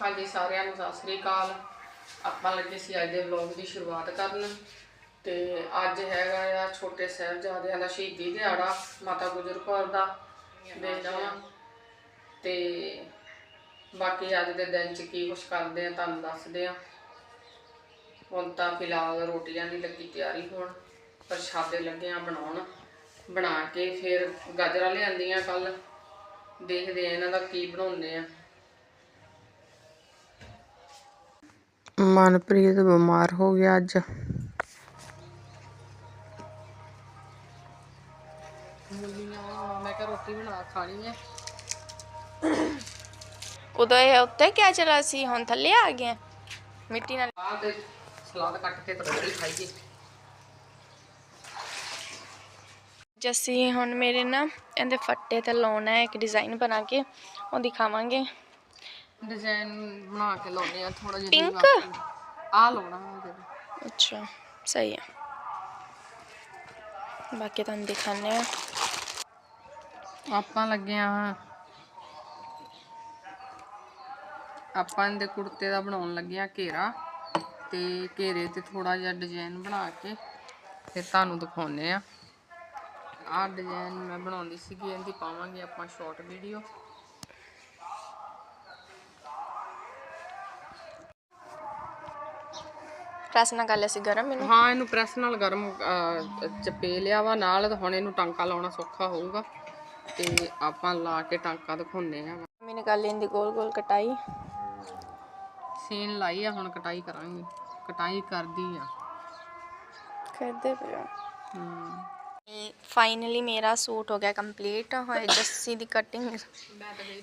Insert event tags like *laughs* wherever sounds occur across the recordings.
ਹਾਂਜੀ, ਸਾਰਿਆਂ ਨੂੰ ਸਤਿ ਸ੍ਰੀ ਅਕਾਲ। ਆਪਾਂ ਲੱਗੇ ਸੀ ਅੱਜ ਦੇ ਵਲੌਗ ਦੀ ਸ਼ੁਰੂਆਤ ਕਰਨ ਤੇ ਅੱਜ ਹੈਗਾ ਆ ਛੋਟੇ ਸਾਹਿਬਜ਼ਾਦਿਆਂ ਦਾ ਸ਼ਹੀਦੀ ਦਿਹਾੜਾ, ਮਾਤਾ ਗੁਜਰ ਕੌਰ ਦਾ ਦੇ ਜਾਵਾਂ ਤੇ ਬਾਕੀ ਅੱਜ ਦੇ ਦਿਨ ਚ ਕੀ ਕੁਛ ਕਰਦੇ ਆ, ਤੁਹਾਨੂੰ ਦੱਸਦੇ ਆ ਹੁਣ ਤਾਂ ਫਿਲਹਾਲ ਰੋਟੀਆਂ ਦੀ ਲੱਗੀ ਤਿਆਰੀ ਹੋਣ, ਪ੍ਰਸ਼ਾਦੇ ਲੱਗੇ ਆ ਬਣਾਉਣ। ਬਣਾ ਕੇ ਫਿਰ ਗਾਜਰਾਂ ਲਿਆਂਦੀਆਂ ਕੱਲ ਦੇਖਦੇ ਆ ਇਹਨਾਂ ਦਾ ਕੀ ਬਣਾਉਂਦੇ ਆ। ਮਨਪ੍ਰੀਤ ਬਿਮਾਰ ਹੋ ਗਿਆ ਅੱਜ। ਮੈਂ ਕਿਹਾ ਰੋਟੀ ਬਣਾ ਖਾਣੀ ਹੈ ਉਦੋਂ ਇਹ ਉੱਤੇ ਕਿਆ ਚਲਾ ਸੀ? ਹੁਣ ਥੱਲੇ ਆ ਗਏ ਆ? ਮਿੱਟੀ ਨਾਲ ਆਹ ਤੇ ਸਲਾਦ ਕੱਟ ਕੇ ਤਾਂ ਰੋਟੀ ਖਾਈਏ। ਜੱਸੀ ਹੁਣ ਮੇਰੇ ਨਾ ਇਹਦੇ ਫੱਟੇ ਤੇ ਲਾਉਣਾ ਹੈ ਇੱਕ ਡਿਜ਼ਾਈਨ ਬਣਾ ਕੇ ਉਹ ਦਿਖਾਵਾਂਗੇ। ਡਿਜ਼ਾਈਨ ਬਣਾ ਕੇ ਲਾਉਣੇ ਆ ਥੋੜਾ ਜਿਹਾ Pink? ਆ ਲਾਉਣਾ ਹੈ ਅੱਛਾ ਸਹੀ ਹੈ। ਬਾਕੀ ਤੁਹਾਨੂੰ ਦਿਖਾਣੇ ਆ ਆਪਾਂ ਲੱਗੇ ਆ ਆਪਾਂ ਇਹਦੇ ਕੁੜਤੇ ਦਾ ਬਣਾਉਣ ਲੱਗੇ ਆ ਘੇਰਾ ਤੇ ਘੇਰੇ ਤੇ ਥੋੜਾ ਜਿਹਾ ਡਿਜ਼ਾਈਨ ਬਣਾ ਕੇ ਫਿਰ ਤੁਹਾਨੂੰ ਦਿਖਾਉਨੇ ਆ ਆਹ ਡਿਜ਼ਾਈਨ ਮੈਂ ਬਣਾਉਂਦੀ ਸੀਗੀ ਇਹਦੀ ਪਾਵਾਂਗੇ ਆਪਾਂ ਸ਼ਾਰਟ ਵੀਡੀਓ। ਪ੍ਰੈਸ ਨਾਲ ਕਰ ਲਿਆ ਸੀ ਗਰਮ ਮੈਨੂੰ ਹਾਂ ਇਹਨੂੰ ਪ੍ਰੈਸ ਨਾਲ ਗਰਮ ਅਹ, ਚਪੇ ਲਿਆ ਵਾ ਨਾਲ ਤੇ ਹੁਣ ਇਹਨੂੰ ਟਾਂਕਾ ਲਾਉਣਾ ਸੌਖਾ ਹੋਊਗਾ। ਤੇ ਆਪਾਂ ਲਾ ਕੇ ਟਾਂਕਾ ਦਿਖਾਉਨੇ ਆ ਮੈਨੇ ਕਰ ਲਈ ਇਹਦੀ ਗੋਲ ਗੋਲ ਕਟਾਈ। ਸੀਨ ਲਾਈ ਆ ਹੁਣ ਕਟਾਈ ਕਰਾਂਗੇ। ਕਟਾਈ ਕਰਦੀ ਆ। ਕਰਦੇ ਪਿਆ ਹਮ ਫਾਈਨਲੀ ਮੇਰਾ ਸੂਟ ਹੋ ਗਿਆ ਕੰਪਲੀਟ ਹੋਏ ਜੱਸੀ ਦੀ ਕਟਿੰਗ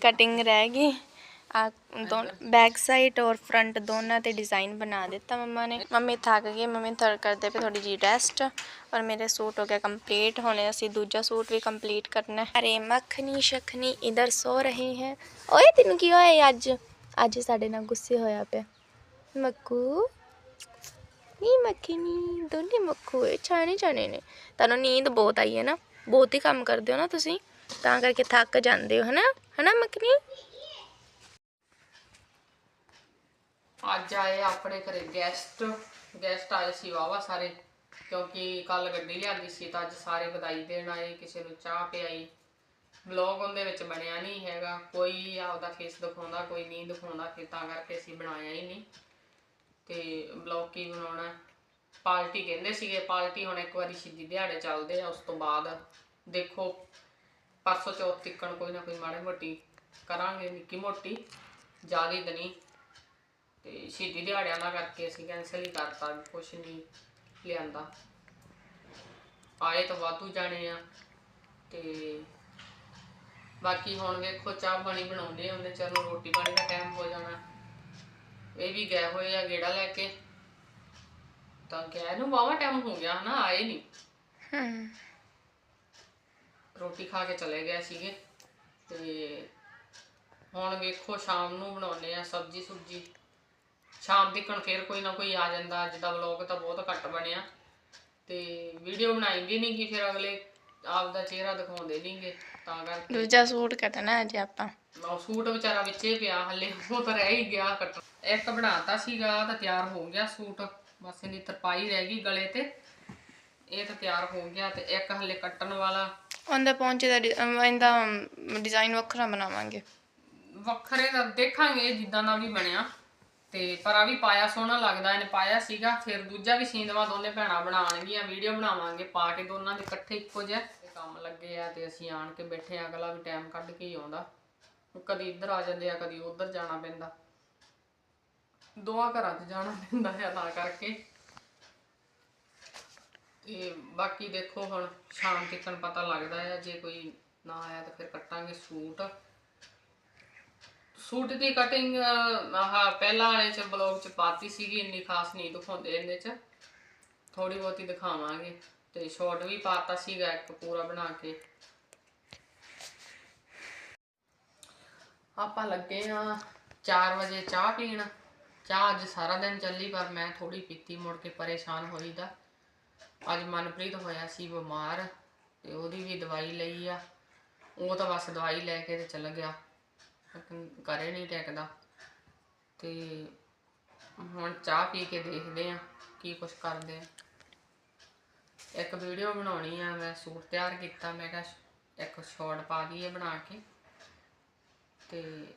ਕਟਿੰਗ ਰਹਿ ਗਈ। ਆ ਦੋ ਬੈਕ ਸਾਈਡ ਔਰ ਫਰੰਟ ਦੋਨਾਂ ਤੇ ਡਿਜ਼ਾਈਨ ਬਣਾ ਦਿੱਤਾ ਮੰਮਾ ਨੇ। ਮੰਮੀ ਥੱਕ ਗਈ, ਮੰਮੀ ਥਰ ਕਰਦੇ ਪਏ ਥੋੜੀ ਜੀ ਰੈਸਟ ਔਰ ਮੇਰੇ ਸੂਟ ਹੋ ਗਿਆ ਕੰਪਲੀਟ ਹੋਣੇ ਅਸੀਂ ਦੂਜਾ ਸੂਟ ਵੀ ਕੰਪਲੀਟ ਕਰਨਾ। ਹੈ ਅਰੇ ਮੱਖਣੀ ਸ਼ਖਣੀ ਇਧਰ ਸੋ ਰਹੀ ਹੈ। ਓਏ ਤੈਨੂੰ ਕੀ ਹੋਇਆ ਅੱਜ? ਅੱਜ ਸਾਡੇ ਨਾਲ ਗੁੱਸੇ ਹੋਇਆ ਪਿਆ। ਮੱਕੂ ਨਹੀਂ ਮੱਖਣੀ, ਦੋਨੇ ਮੱਖੂ ਹੋਏ ਛਾਣੇ ਛਾਣੇ ਨੇ। ਤੁਹਾਨੂੰ ਨੀਂਦ ਬਹੁਤ ਆਈ ਹੈ ਨਾ? ਬਹੁਤ ਹੀ ਕੰਮ ਕਰਦੇ ਹੋ ਨਾ ਤੁਸੀਂ। ਤਾਂ ਕਰਕੇ ਥੱਕ ਜਾਂਦੇ ਹੋ, ਹਨਾ? ਹਨਾ ਮੱਖਣੀ? ਅੱਜ ਆਏ ਆਪਣੇ ਘਰੇ ਗੈਸਟ ਗੈਸਟ ਆਏ ਸੀ ਵਾਵਾ ਸਾਰੇ, ਕਿਉਂਕਿ ਕੱਲ ਗੱਡੀ ਲਿਆਂਦੀ ਸੀ ਤਾਂ ਅੱਜ ਸਾਰੇ ਵਧਾਈ ਦੇਣ ਆਏ, ਕਿਸੇ ਨੂੰ ਚਾਹ ਪਿਆਈ। ਵਲੌਗ ਉਹਦੇ ਵਿੱਚ ਬਣਿਆ ਨਹੀਂ ਹੈਗਾ, ਕੋਈ ਆਪਦਾ ਫੇਸ ਦਿਖਾਉਂਦਾ, ਕੋਈ ਨਹੀਂ ਦਿਖਾਉਂਦਾ, ਫਿਰ ਤਾਂ ਕਰਕੇ ਅਸੀਂ ਬਣਾਇਆ ਹੀ ਨਹੀਂ। ਤੇ ਵਲੌਗ ਕੀ ਬਣਾਉਣਾ? ਹੈ? ਪਾਰਟੀ ਕਹਿੰਦੇ ਸੀਗੇ, ਪਾਰਟੀ ਹੁਣ ਇੱਕ ਵਾਰੀ ਸਿੱਧੀ ਦਿਹਾੜੇ ਚੱਲਦੇ ਆ, ਉਸ ਤੋਂ ਬਾਅਦ ਦੇਖੋ, ਪਰਸੋਂ ਚੌਥ ਤੱਕਣ ਕੋਈ ਨਾ ਕੋਈ ਮਾੜੀ ਮੋਟੀ ਕਰਾਂਗੇ, ਨਿੱਕੀ ਮੋਟੀ, ਜ਼ਿਆਦਾ ਤਾਂ ਨਹੀਂ। ਤੇ ਸ਼ਹੀਦੀ ਦਿਹਾੜਿਆਂ ਦਾ ਕਰਕੇ ਅਸੀਂ ਕੈਂਸਲ ਹੀ ਕਰਤਾ ਕੁਛ ਨਹੀਂ ਲਿਆਂਦਾ। ਆਏ ਤਾਂ ਵਾਧੂ ਜਾਣੇ ਆ ਤੇ ਬਾਕੀ ਹੁਣ ਵੇਖੋ ਚਾਹ ਪਾਣੀ ਬਣਾਉਂਦੇ ਆ ਉਹਨੇ ਚਲੋ ਰੋਟੀ ਪਾਣੀ ਦਾ ਟਾਈਮ ਹੋ ਜਾਣਾ। ਇਹ ਵੀ ਗਏ ਹੋਏ ਆ ਗੇੜਾ ਲੈ ਕੇ। ਤਾਂ ਗਏ ਨੂੰ ਵਾਵਾ ਟਾਈਮ ਹੋ ਗਿਆ ਹਨਾ ਆਏ ਨਹੀਂ ਹਮ। ਰੋਟੀ ਖਾ ਕੇ ਚਲੇ ਗਏ ਸੀਗੇ ਤੇ ਹੁਣ ਵੇਖੋ ਸ਼ਾਮ ਨੂੰ ਬਣਾਉਨੇ ਆ ਸਬਜੀ ਸੁਬਜੀ ਸ਼ਾਮ ਤੱਕ ਫਿਰ ਕੋਈ ਨਾ ਕੋਈ ਆ ਜਾਂਦਾ। ਅੱਜ ਦਾ ਵਲੌਗ ਤਾਂ ਬਹੁਤ ਘੱਟ ਬਣਿਆ। ਤੇ ਵੀਡੀਓ ਬਣਾਈਂਗੇ ਨਹੀਂ ਕਿ ਫਿਰ ਅਗਲੇ ਆਪ ਦਾ ਚਿਹਰਾ ਦਿਖਾਉਂਦੇ ਨਹੀਂਗੇ ਤਾਂ ਕਰਕੇ। ਦੂਜਾ ਸੂਟ ਕੱਟਣਾ ਅਜੇ ਆਪਾਂ। ਉਹ ਸੂਟ ਵਿਚਾਰਾ ਵਿੱਚੇ ਪਿਆ ਹੱਲੇ ਉਹ ਤਾਂ ਰਹਿ ਹੀ ਗਿਆ ਕੱਟ ਇੱਕ ਬਣਾਤਾ ਸੀਗਾ ਤਾਂ ਤਿਆਰ ਹੋ ਗਿਆ ਸੂਟ। ਬਸ ਇਹਦੀ ਤਰਪਾਈ ਰਹਿ ਗਈ ਗਲੇ ਤੇ। ਇਹ ਤਾਂ ਤਿਆਰ ਹੋ ਗਿਆ ਤੇ ਇੱਕ ਹੱਲੇ ਕੱਟਣ ਵਾਲਾ। ਉਹਦੇ ਪਹੁੰਚੇ ਦਾ ਇਹਦਾ ਡਿਜ਼ਾਈਨ ਵੱਖਰਾ ਬਣਾਵਾਂਗੇ। ਵੱਖਰੇ ਦਾ ਦੇਖਾਂਗੇ ਜਿੱਦਾਂ ਦਾ ਵੀ ਬਣਿਆ। ਤੇ ਪਰ ਆ ਵੀ ਪਾਇਆ ਸੋਹਣਾ ਲੱਗਦਾ, ਇਹਨੇ ਪਾਇਆ ਸੀਗਾ। ਫਿਰ ਦੂਜਾ ਵੀ ਸੀਂਦਵਾ ਦੋਨੇ ਭੈਣਾਂ ਬਣਾਉਣਗੀਆਂ, ਵੀਡੀਓ ਬਣਾਵਾਂਗੇ, ਪਾ ਕੇ ਦੋਨਾਂ ਦੇ ਇਕੱਠੇ ਇੱਕੋ ਜਿਹਾ। ਕੰਮ ਲੱਗੇ ਆ ਤੇ ਅਸੀਂ ਆਣ ਕੇ ਬੈਠੇ ਆ, ਅਗਲਾ ਵੀ ਟਾਈਮ ਕੱਢ ਕੇ ਹੀ ਆਉਂਦਾ। ਕਦੀ ਇੱਧਰ ਆ ਜਾਂਦੇ ਆ, ਕਦੀ ਉੱਧਰ ਜਾਣਾ ਪੈਂਦਾ। ਦੋਹਾਂ ਘਰਾਂ 'ਚ ਜਾਣਾ ਪੈਂਦਾ ਹੈ ਤਾਂ ਕਰਕੇ। ਤੇ ਬਾਕੀ ਦੇਖੋ ਹੁਣ, ਸ਼ਾਮ ਤੱਕ ਪਤਾ ਲੱਗਦਾ ਹੈ ਜੇ ਕੋਈ ਨਾ ਆਇਆ ਤਾਂ ਫਿਰ ਕੱਟਾਂਗੇ ਸੂਟ। ਸੂਟ ਦੀ ਕਟਿੰਗ ਆਹ, ਪਹਿਲਾਂ ਵਾਲੇ ਚ ਬਲੌਗ ਚ ਪਾਤੀ ਸੀਗੀ, ਇੰਨੀ ਖਾਸ ਨਹੀਂ ਦਿਖਾਉਂਦੇ ਇਹਦੇ ਚ। ਥੋੜੀ ਬਹੁਤੀ ਦਿਖਾਵਾਂਗੇ। ਤੇ ਸ਼ਾਰਟ ਵੀ ਪਾਤਾ ਸੀਗਾ ਇੱਕ ਪੂਰਾ ਬਣਾ ਕੇ। ਆਪਾਂ ਲੱਗੇ ਆ 4 ਵਜੇ ਚਾਹ ਪੀਣ। ਚਾਹ ਅੱਜ ਸਾਰਾ ਦਿਨ ਚੱਲੀ, ਪਰ ਮੈਂ ਥੋੜੀ ਪੀਤੀ, ਮੁੜ ਕੇ ਪਰੇਸ਼ਾਨ ਹੋਈ ਦਾ ਅੱਜ ਮਨਪ੍ਰੀਤ ਹੋਇਆ ਸੀ ਬਿਮਾਰ, ਤੇ ਉਹਦੀ ਵੀ ਦਵਾਈ ਲਈ ਆ। ਉਹ ਤਾਂ ਬਸ ਦਵਾਈ ਲੈ ਕੇ ਤੇ ਚੱਲ ਗਿਆ। ਕਰੇ ਨਹੀਂ ਟਿਕਦਾ। ਤੇ ਹੁਣ ਚਾਹ ਪੀ ਕੇ ਦੇਖਦੇ ਆ, ਕੀ ਕੁਛ ਕਰਦੇ ਆ। ਇੱਕ ਵੀਡੀਓ ਬਣਾਉਣੀ ਆ, ਮੈਂ ਸੂਟ ਤਿਆਰ ਕੀਤਾ, ਮੈਂ ਕਿਹਾ ਇੱਕ ਸ਼ਾਰਟ ਪਾ ਦਈਏ ਬਣਾ ਕੇ। ਤੇ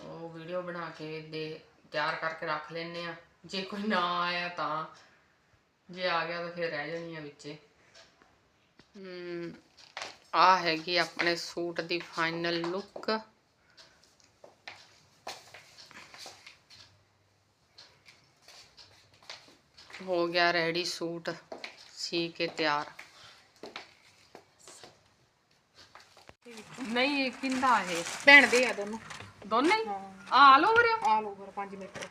ਉਹ ਵੀਡੀਓ ਬਣਾ ਕੇ ਦੇ, ਤਿਆਰ ਕਰਕੇ ਰੱਖ ਲੈਨੇ ਆ। ਜੇ ਕੋਈ ਨਾ ਆਇਆ ਤਾਂ, ਜੇ ਆ ਗਿਆ ਤਾਂ ਫਿਰ ਰਹਿ ਜਾਣੀ ਆ ਵਿੱਚੇ। ਹਮ ਆ ਹੈਗੀ ਆਪਣੇ ਸੂਟ ਦੀ ਫਾਈਨਲ ਲੁੱਕ ਹੋ ਗਿਆ ਰੈਡੀ ਸੂਟ। ਸੀ ਕੇ ਤਿਆਰ। ਨਹੀਂ ਇਹ ਕਿੰਦਾ ਇਹ? ਭੈਣ ਦੇ ਆ ਦੋਨੋਂ। ਦੋਨੇ ਹੀ? ਆ all over all over 5 metre.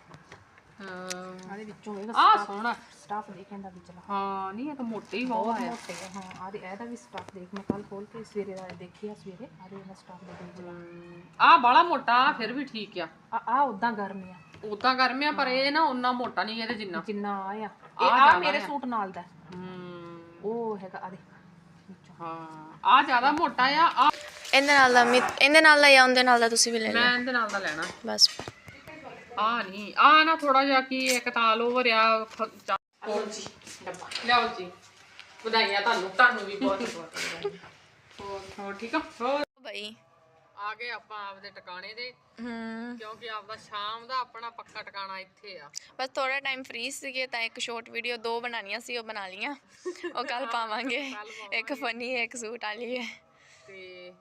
ਹਾਂ। ਆਦੇ ਵਿੱਚੋਂ ਹੋਏਗਾ ਆ ਸੋਹਣਾ। ਸਟਾਫ ਦੇਖਣ ਦਾ ਵਿਚਲਾ ਹਾਂ ਨਹੀਂ ਇਹ ਤਾਂ ਮੋਟੇ ਹੀ ਬਹੁਤ ਹੈ ਮੋਟੇ ਆ ਹਾਂ ਆਦੇ ਇਹਦਾ ਵੀ ਸਟਾਫ ਦੇਖ ਮੈਂ ਕੱਲ ਖੋਲ ਕੇ ਸਵੇਰੇ ਦਾ ਦੇਖਿਆ ਸਵੇਰੇ ਆਦੇ ਇਹਦਾ ਸਟਾਫ ਦੇ ਦੇਖ ਆ ਬਾਲਾ ਮੋਟਾ ਫਿਰ ਵੀ ਠੀਕ ਆ। ਆ ਆ ਉਦਾਂ ਗਰਮ ਆ। ਉਦਾਂ ਗਰਮ ਆ ਪਰ ਇਹ ਨਾ ਉਹਨਾਂ ਮੋਟਾ ਨਹੀਂ ਇਹਦੇ ਜਿੰਨਾ। ਜਿੰਨਾ ਆ ਆ। ਇਹ ਆ ਮੇਰੇ। ਸੂਟ ਨਾਲ ਦਾ। ਹਮ, ਉਹ ਹੈਗਾ ਆਦੇ ਹਾਂ ਆ ਜ਼ਿਆਦਾ ਮੋਟਾ ਆ ਆ ਇਹਦੇ ਨਾਲ ਦਾ ਮਿ- ਇਹਦੇ ਨਾਲ ਦਾ ਜਾਂ ਉਹਦੇ ਨਾਲ ਦਾ ਤੁਸੀਂ ਵੀ ਲੈ ਲਓ। ਮੈਂ ਇਹਦੇ ਨਾਲ ਦਾ ਲੈਣਾ। ਬਸ। ਆ ਨਹੀਂ ਆ ਨਾ ਥੋੜਾ ਜਿਹਾ ਕੀ ਇੱਕ ਤਾਂ ਆਲ ਓਵਰ ਆ ਹੋਰ ਜੀ ਡੱਬਾ। ਲਿਆਓ ਜੀ। ਵਧਾਈਆਂ ਤੁਹਾਨੂੰ ਤੁਹਾਨੂੰ ਵੀ ਬਹੁਤ *laughs* ਬਹੁਤ ਵਧਾਈਆਂ। ਹੋਰ ਹੋਰ ਠੀਕ ਆ ਹੋਰ? ਬਈ। ਆ ਗਏ ਆਪਾਂ ਆਪਦੇ ਟਿਕਾਣੇ ਦੇ ਹੂੰ। ਕਿਉਂਕਿ ਆਪਦਾ ਸ਼ਾਮ ਦਾ ਆਪਣਾ ਪੱਕਾ ਟਿਕਾਣਾ ਇੱਥੇ ਆ। ਬਸ ਥੋੜਾ ਟਾਈਮ ਫ੍ਰੀ ਸੀਗੇ ਤਾਂ ਇੱਕ ਸ਼ਾਰਟ ਵੀਡੀਓ ਦੋ ਬਣਾਉਣੀਆਂ ਸੀ ਉਹ ਬਣਾ ਲੀਆਂ ਉਹ ਕੱਲ ਪਾਵਾਂਗੇ। ਇੱਕ ਫਨੀ ਇੱਕ ਸੂਟ ਵਾਲੀ ਹੈ। ਤੇ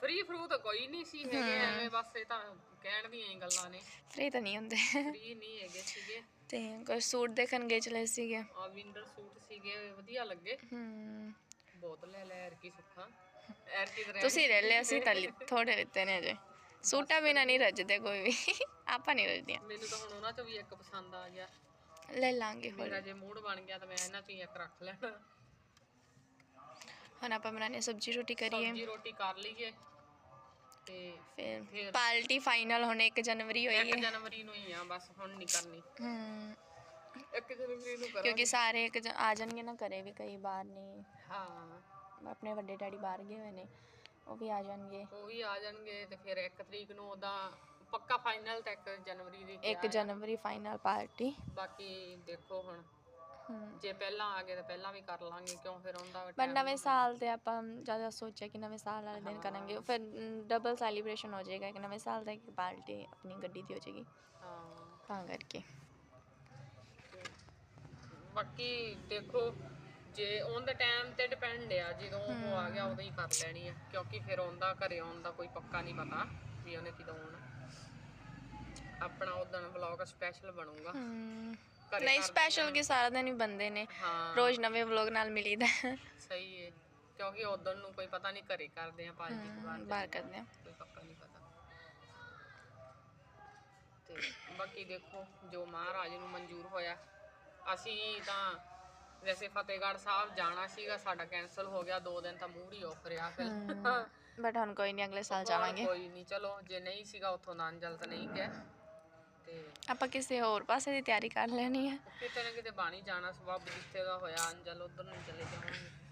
ਫ੍ਰੀ ਫਰੂ ਤਾਂ ਕੋਈ ਨਹੀਂ ਸੀ ਹੈਗੇ ਐਵੇਂ ਬਸ ਇਹ ਤਾਂ ਕਹਿਣ ਦੀਆਂ ਹੀ ਗੱਲਾਂ ਨੇ। ਫ੍ਰੀ ਤਾਂ ਨਹੀਂ ਹੁੰਦੇ। ਫ੍ਰੀ ਨਹੀਂ ਹੈਗੇ ਸੀਗੇ। ਤੇ ਕੋਈ ਸੂਟ ਦੇਖਣ ਗਏ ਚਲੇ ਸੀਗੇ। ਆ ਵਿੰਟਰ ਸੂਟ ਸੀਗੇ ਵਧੀਆ ਲੱਗੇ। ਹੂੰ। ਬਹੁਤ ਲੈ ਲੈ ਐਰਕੀ ਸੁੱਖਾਂ। ਐਰਕੀ ਤੇ ਰਹਿ ਤੁਸੀਂ ਲੈ ਲਿਆ ਸੀ ਤਾਂ ਥੋੜੇ ਲਿੱਤੇ ਨੇ ਅਜੇ ਸੂਟਾਂ ਬਿਨਾ ਨਹੀਂ ਰੱਜਦੇ ਕੋਈ ਵੀ। ਆਪਾਂ ਨਹੀਂ ਰੱਜਦੀਆਂ। ਮੈਨੂੰ ਤਾਂ ਹੁਣ ਉਹਨਾਂ ਚੋਂ ਵੀ ਇੱਕ ਪਸੰਦ ਆ ਗਿਆ। ਲੈ ਲਾਂਗੇ ਹੋਰ। ਮੇਰਾ ਜੇ ਮੂਡ ਬਣ ਗਿਆ ਤਾਂ ਮੈਂ ਇਹਨਾਂ ਚੋਂ ਇੱਕ ਰੱਖ ਲੈਣਾ। ਹੁਣ ਆਪਾਂ ਬਣਾਉਣੀ ਸਬਜੀ ਰੋਟੀ ਕਰੀਏ। ਸਬਜ਼ੀ ਰੋਟੀ ਕਰ ਲਈਏ। ਤੇ ਫਿਰ ਫਿਰ- ਪਾਰਟੀ ਫਾਈਨਲ ਹੁਣ 1 ਜਨਵਰੀ ਹੋਈ 1 ਹੈ। ਜਨਵਰੀ ਨੂੰ ਹੀ ਆ ਬਸ ਹੁਣ ਨਹੀਂ ਕਰਨੀ। ਹੂੰ। 1 ਜਨਵਰੀ ਨੂੰ ਕਰਾਂਗੇ ਕਿਉਂਕਿ ਸਾਰੇ ਇੱਕ ਜ- ਆ ਜਾਣਗੇ ਨਾ ਘਰੇ ਵੀ ਕਈ ਬਾਹਰ ਨਹੀਂ ਹਾਂ। ਆਪਣੇ ਵੱਡੇ ਡੈਡੀ ਬਾਹਰ ਗਏ ਹੋਏ ਨੇ ਉਹ ਵੀ ਆ ਜਾਣਗੇ। ਉਹ ਵੀ ਆ ਜਾਣਗੇ ਤੇ ਫਿਰ 1 ਤਰੀਕ ਨੂੰ ਉਹਦਾ ਪੱਕਾ ਫਾਈਨਲ ਤੱਕ ਜਨਵਰੀ ਦੀ 1 ਜਨਵਰੀ ਫਾਈਨਲ ਪਾਰਟੀ। ਬਾਕੀ ਦੇਖੋ ਹੁਣ। ਜੇ ਪਹਿਲਾਂ ਆ ਗਏ ਤਾਂ ਪਹਿਲਾਂ ਵੀ ਕਰ ਲਾਂਗੇ ਕਿਉਂ ਫਿਰ ਉਹਦਾ ਪਰ ਨਵੇਂ ਸਾਲ ਤੇ ਆਪਾਂ ਜ਼ਿਆਦਾ ਸੋਚਿਆ ਕਿ ਨਵੇਂ ਸਾਲ ਵਾਲੇ ਦਿਨ ਕਰਾਂਗੇ। ਫਿਰ ਡਬਲ ਸੈਲੀਬ੍ਰੇਸ਼ਨ ਹੋ ਜਾਏਗਾ ਕਿ ਨਵੇਂ ਸਾਲ ਦਾ ਇੱਕ ਪਾਰਟੀ ਆਪਣੀ ਗੱਡੀ ਦੀ ਹੋ ਜਾਏਗੀ। ਹਾਂ। ਤਾਂ ਕਰਕੇ। ਬਾਕੀ ਦੇਖੋ ਜੇ ਔਨ ਦਾ ਟਾਈਮ ਤੇ ਡਿਪੈਂਡ ਆ ਜਦੋਂ ਉਹ ਆ ਗਿਆ ਉਦੋਂ ਹੀ ਕਰ ਲੈਣੀ ਆ। ਕਿਉਂਕਿ ਫਿਰ ਉਹਦਾ ਘਰੇ ਆਉਣ ਦਾ ਕੋਈ ਪੱਕਾ ਨਹੀਂ ਪਤਾ ਵੀ ਉਹਨੇ ਕਦੋਂ ਆਉਣਾ। ਆਪਣਾ ਉਦੋਂ ਵਲੌਗ ਸਪੈਸ਼ਲ ਬਣੂਗਾ। ਘਰੇ ਨਹੀਂ ਸਪੈਸ਼ਲ ਕਿ ਸਾਰਾ ਦਿਨ ਹੀ ਬੰਦੇ ਨੇ। ਹਾਂ। ਰੋਜ਼ ਨਵੇਂ ਵਲੌਗ ਨਾਲ ਮਿਲੀਦਾ। ਸਹੀ ਹੈ ਕਿਉਂਕਿ ਉਦੋਂ ਨੂੰ ਕੋਈ ਪਤਾ ਨਹੀਂ ਘਰੇ ਕਰਦੇ ਆ ਤੋਂ ਬਾਅਦ ਬਾਹਰ ਕਰਦੇ ਆ। ਕੋਈ ਪੱਕਾ ਨਹੀਂ ਪਤਾ। ਤੇ ਬਾਕੀ ਦੇਖੋ ਜੋ ਮਹਾਰਾਜ ਨੂੰ ਮਨਜ਼ੂਰ ਹੋਇਆ। ਅਸੀਂ ਤਾਂ ਵੈਸੇ ਫਤਿਹਗੜ੍ਹ ਸਾਹਿਬ ਜਾਣਾ ਸੀਗਾ ਸਾਡਾ ਕੈਨਸਲ ਹੋ ਗਿਆ ਦੋ ਦਿਨ ਤਾਂ ਮੂਡ ਹੀ ਆਫ ਰਿਹਾ ਫਿਰ। ਬਟ ਹੁਣ ਕੋਈ ਨਹੀਂ ਅਗਲੇ ਸਾਲ ਜਾਵਾਂਗੇ। ਕੋਈ ਨਹੀਂ ਚਲੋ ਜੇ ਨਹੀਂ ਸੀਗਾ ਉੱਥੋਂ ਨਾਨਜਲ ਤਾਂ ਨਹੀਂ ਗਿਆ। ਤੇ ਆਪਾਂ ਕਿਸੇ ਹੋਰ ਪਾਸੇ ਦੀ ਤਿਆਰੀ ਕਰ ਲੈਣੀ ਹੈ। ਕਿਤੇ ਨਾ ਕਿਤੇ ਬਾਣੀ ਜਾਣਾ ਸਬਬ ਜਿੱਥੇ ਦਾ ਹੋਇਆ ਅੰਜਲ ਉਧਰ ਨੂੰ ਚਲੇ ਜਾਵਾਂਗੇ।